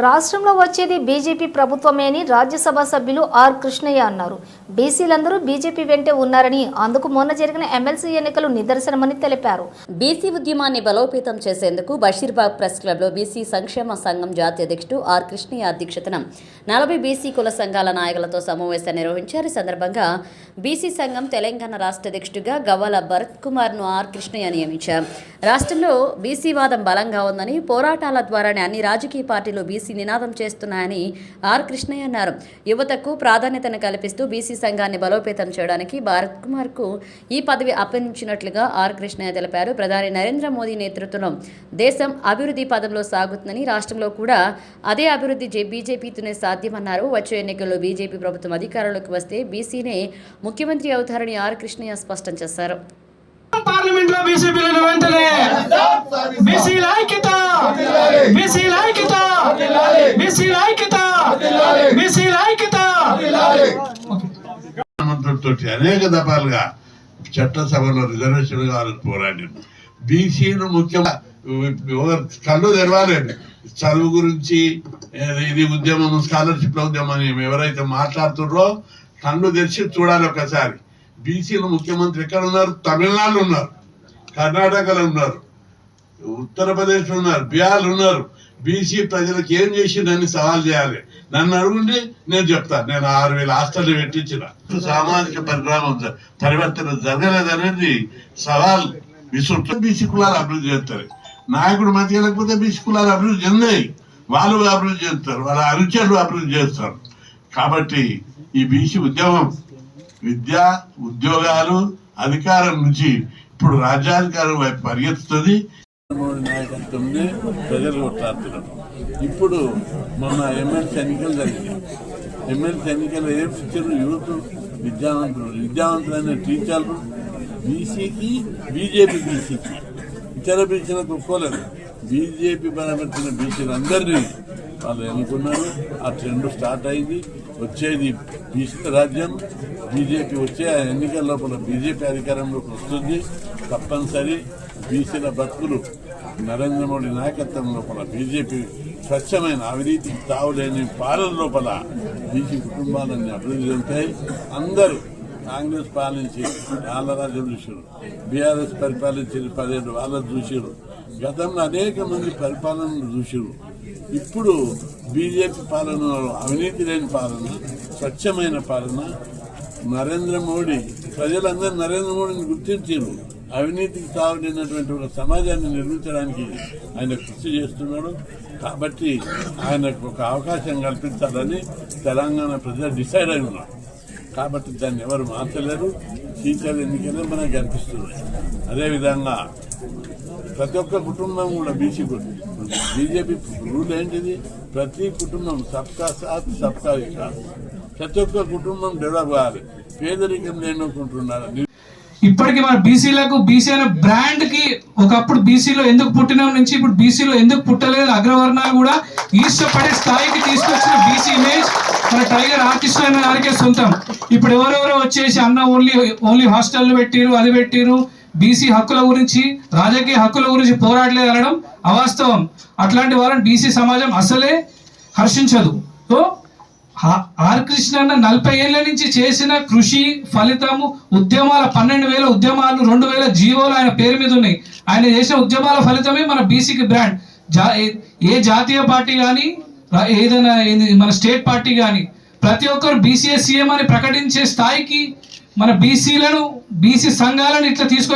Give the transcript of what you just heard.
రాష్ట్రంలో వచ్చేది బీజేపీ ప్రభుత్వమే అని రాజ్యసభ సభ్యులు ఆర్ కృష్ణయ్య అన్నారు. బీసీలందరూ బీజేపీ వెంటే ఉన్నారని అందుకు మొన్న జరిగిన ఎమ్మెల్సీ ఎన్నికలు నిదర్శనమని తెలిపారు. బీసీ ఉద్యమాన్ని బలోపేతం చేసేందుకు బషీర్బాగ్ ప్రెస్ క్లబ్లో బీసీ సంక్షేమ సంఘం జాతీయ అధ్యక్షుడు ఆర్ కృష్ణయ్య అధ్యక్షతన నలభై బీసీ కుల సంఘాల నాయకులతో సమావేశం నిర్వహించారు. ఈ సందర్భంగా బీసీ సంఘం తెలంగాణ రాష్ట్ర అధ్యక్షుడిగా గవ్వల భరత్ కుమార్ను ఆర్ కృష్ణయ్య నియమించారు. రాష్ట్రంలో బీసీ వాదం బలంగా ఉందని పోరాటాల ద్వారానే అన్ని రాజకీయ పార్టీలు బీసీ నినాదం చేస్తున్నాయని ఆర్ కృష్ణయ్య అన్నారు. యువతకు ప్రాధాన్యతను కల్పిస్తూ బీసీ సంఘాన్ని బలోపేతం చేయడానికి భారత్ కుమార్కు ఈ పదవి అప్పగించినట్లుగా ఆర్ కృష్ణయ్య తెలిపారు. ప్రధాని నరేంద్ర మోదీ నేతృత్వంలో దేశం అభివృద్ధి పదంలో సాగుతుందని రాష్ట్రంలో కూడా అదే అభివృద్ధి బీజేపీతోనే సాధ్యమన్నారు. వచ్చే ఎన్నికల్లో బీజేపీ ప్రభుత్వం అధికారంలోకి వస్తే బీసీనే ముఖ్యమంత్రి అవుతారని ఆర్ కృష్ణయ్య స్పష్టం చేశారు. పార్లమెంట్లో బీసీ బిల్లును వెంటనే బీసీ ఐక్యత! బీసీ ఐక్యత! బీసీ ఐక్యత బీసీ ఐక్యత ప్రధానమంత్రితో అనేక దఫాలుగా చట్టసభలో రిజర్వేషన్ కావాలని పోరాడి బీసీను ముఖ్యంగా కళ్ళు తెరవాలండి చదువు గురించి ఇది ఉద్యమం స్కాలర్షిప్ ఉద్యమం అని ఎవరైతే మాట్లాడుతున్నారో కళ్ళు తెరిచి చూడాలి ఒకసారి. బీసీలు ముఖ్యమంత్రి ఎక్కడ ఉన్నారు? తమిళనాడులో ఉన్నారు. కర్ణాటకలో ఉన్నారు. ఉత్తరప్రదేశ్ ఉన్నారు. బీహార్ ఉన్నారు. బీసీ ప్రజలకు ఏం చేసిందని సవాల్ చేయాలి? నన్ను అడుగుండి నేను చెప్తాను నేను ఆరు వేల హాస్టల్ పెట్టించిన. సామాజిక పరిణామం పరివర్తన జరగలేదనేది సవాల్ విసురుతూ బీసీ కులాలు అభివృద్ధి చేస్తారు నాయకుడు మధ్య లేకపోతే బీసీ కులాలు అభివృద్ధి చెందాయి. వాళ్ళు అభివృద్ధి చేస్తారు వాళ్ళ అనుచరులు అభివృద్ధి చేస్తారు. కాబట్టి ఈ బీసీ ఉద్యమం విద్య ఉద్యోగాలు అధికారం నుంచి ఇప్పుడు రాజ్యాధికారం వైపు పరిగెత్తుతుంది. నాయకత్వంనే ప్రజలు కొట్లాడుతున్నారు. ఇప్పుడు మొన్న ఎమ్మెల్సీ ఎన్నికలు జరిగాయి ఎమ్మెల్సీ ఎన్నికలు ఏం ఇచ్చారు యూత్ విద్యావంతులు. విద్యావంతులైన టీచర్లు బీసీకి బీజేపీ బీసీకి ఇతర బీసీలకు ఒప్పుకోలేదు. బీజేపీ బలపెట్టిన బీసీలందరినీ వాళ్ళు ఎన్నుకున్నారు. ఆ ట్రెండ్ స్టార్ట్ అయింది. వచ్చేది బీసీ రాజ్యం. బీజేపీ వచ్చే ఆ ఎన్నికల లోపల బీజేపీ అధికారంలోకి వస్తుంది. తప్పనిసరి బీసీల బతుకులు నరేంద్ర మోడీ నాయకత్వం లోపల బీజేపీ స్వచ్ఛమైన అవినీతికి తావులేని పాలన లోపల బీసీ కుటుంబాలన్నీ అభివృద్ధి చెందుతాయి. అందరూ కాంగ్రెస్ పాలించి వాళ్ళ రాజ్యం చూసారు బీఆర్ఎస్ పరిపాలించిన పదేళ్ళు వాళ్ళ చూసారు గతంలో అనేక మంది పరిపాలనలు చూసారు ఇప్పుడు బీజేపీ పాలన అవినీతి లేని పాలన స్వచ్ఛమైన పాలన నరేంద్ర మోడీ ప్రజలందరూ నరేంద్ర మోడీని గుర్తించారు అవినీతికి తావులేనటువంటి ఒక సమాజాన్ని నిర్మించడానికి ఆయన కృషి చేస్తున్నాడు. కాబట్టి ఆయనకు ఒక అవకాశం కల్పించాలని తెలంగాణ ప్రజలు డిసైడ్ అయి ఉన్నారు. కాబట్టి దాన్ని ఎవరు మార్చలేరు. టీచర్ ఎన్నికలే మనకు అనిపిస్తుంది అదేవిధంగా ప్రతి ఒక్క కుటుంబం కూడా బీసీ బీజేపీ రూల్ ఏంటిది? ప్రతి కుటుంబం సబ్కా సాత్ సబ్కా వికాస్. ప్రతి ఒక్క కుటుంబం డెవలప్ కావాలి. పేదరికం లేనుకుంటున్నారు. ఇప్పటికి మన బీసీలకు బీసీ అనే బ్రాండ్కి ఒకప్పుడు బీసీలో ఎందుకు పుట్టిన నుంచి ఇప్పుడు బీసీలో ఎందుకు పుట్టలేదు అగ్రవర్ణాలు కూడా ఇష్టపడే స్థాయికి తీసుకొచ్చిన బీసీ ఇమేజ్ మన టైగర్ ఆర్టిస్ట్ అయిన వారికే సొంతం. ఇప్పుడు ఎవరెవరో వచ్చేసి అన్న ఓన్లీ ఓన్లీ హాస్టల్ పెట్టిరు అది పెట్టిరు. బీసీ హక్కుల గురించి రాజకీయ హక్కుల గురించి పోరాడలేదు అనడం అవాస్తవం. అట్లాంటి వాళ్ళని బీసీ సమాజం అసలే హర్షించదు. సో ఆర్ కృష్ణ అన్న నలభై ఏళ్ళ నుంచి చేసిన కృషి ఫలితము ఉద్యమాల పన్నెండు వేల ఉద్యమాలు రెండు వేల జీవోలు ఆయన పేరు మీద ఉన్నాయి. ఆయన చేసిన ఉద్యమాల ఫలితమే మన బీసీకి బ్రాండ్ జా ఏ- ఏ జాతీయ పార్టీ కానీ ఏదైనా మన స్టేట్ పార్టీ కానీ ప్రతి ఒక్కరు బీసీఎస్ సీఎం అని ప్రకటించే స్థాయికి మన బీసీలను బీసీ సంఘాలను ఇట్లా తీసుకొచ్చి